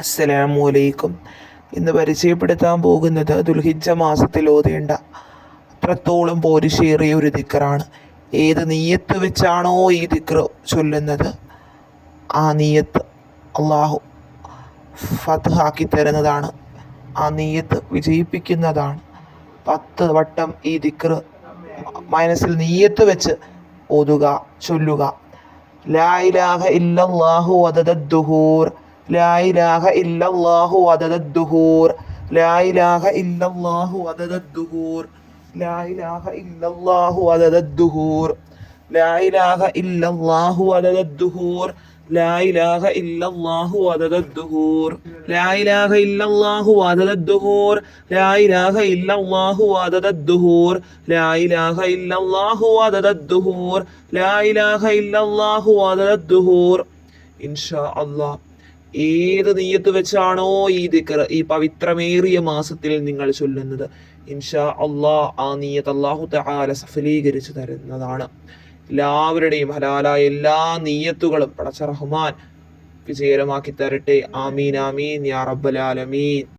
അസ്സലാമു അലൈക്കും. ഇന്ന് പരിചയപ്പെടുത്താൻ പോകുന്നത് ദുൽഹിജ മാസത്തിൽ ഓതേണ്ട അത്രത്തോളം പോരിശേറിയ ഒരു ദിക്കറാണ് ഏത് നീയത്ത് വെച്ചാണോ ഈ ദിക്കർ ചൊല്ലുന്നത് ആ നീയത്ത് അള്ളാഹു ഫത്ഹാക്കി തരുന്നതാണ്. ആ നീയത്ത് വിജയിപ്പിക്കുന്നതാണ്. പത്ത് വട്ടം ഈ ദിക്കർ മനസ്സിൽ നീയത്ത് വെച്ച് ഓതുക ചൊല്ലുക. ലാ ഇലാഹ ഇല്ലല്ലാഹു لا إله إلا الله عدد الدهور. لا إله إلا الله عدد الدهور. لا إله إلا الله عدد الدهور. لا إله إلا الله عدد الدهور. لا إله إلا الله عدد الدهور. لا إله إلا الله عدد الدهور. لا إله إلا الله عدد الدهور. لا إله إلا الله عدد الدهور. لا إله إلا الله عدد الدهور. إن شاء الله. ഏത് നീയത്ത് വെച്ചാണോ ഈ ദിക്കർ ഈ പവിത്രമേറിയ മാസത്തിൽ നിങ്ങൾ ചൊല്ലുന്നത്. ഇൻഷാ അള്ളാ ആ നീയത്ത് അള്ളാഹു തആല സഫലീകരിച്ചു തരുന്നതാണ്. എല്ലാവരുടെയും ഹലാലായ എല്ലാ നീയത്തുകളും പടച്ച റഹ്മാൻ വിജയകരമാക്കി തരട്ടെ. ആമീൻ ആമീൻ യാ റബ്ബൽ ആലമീൻ.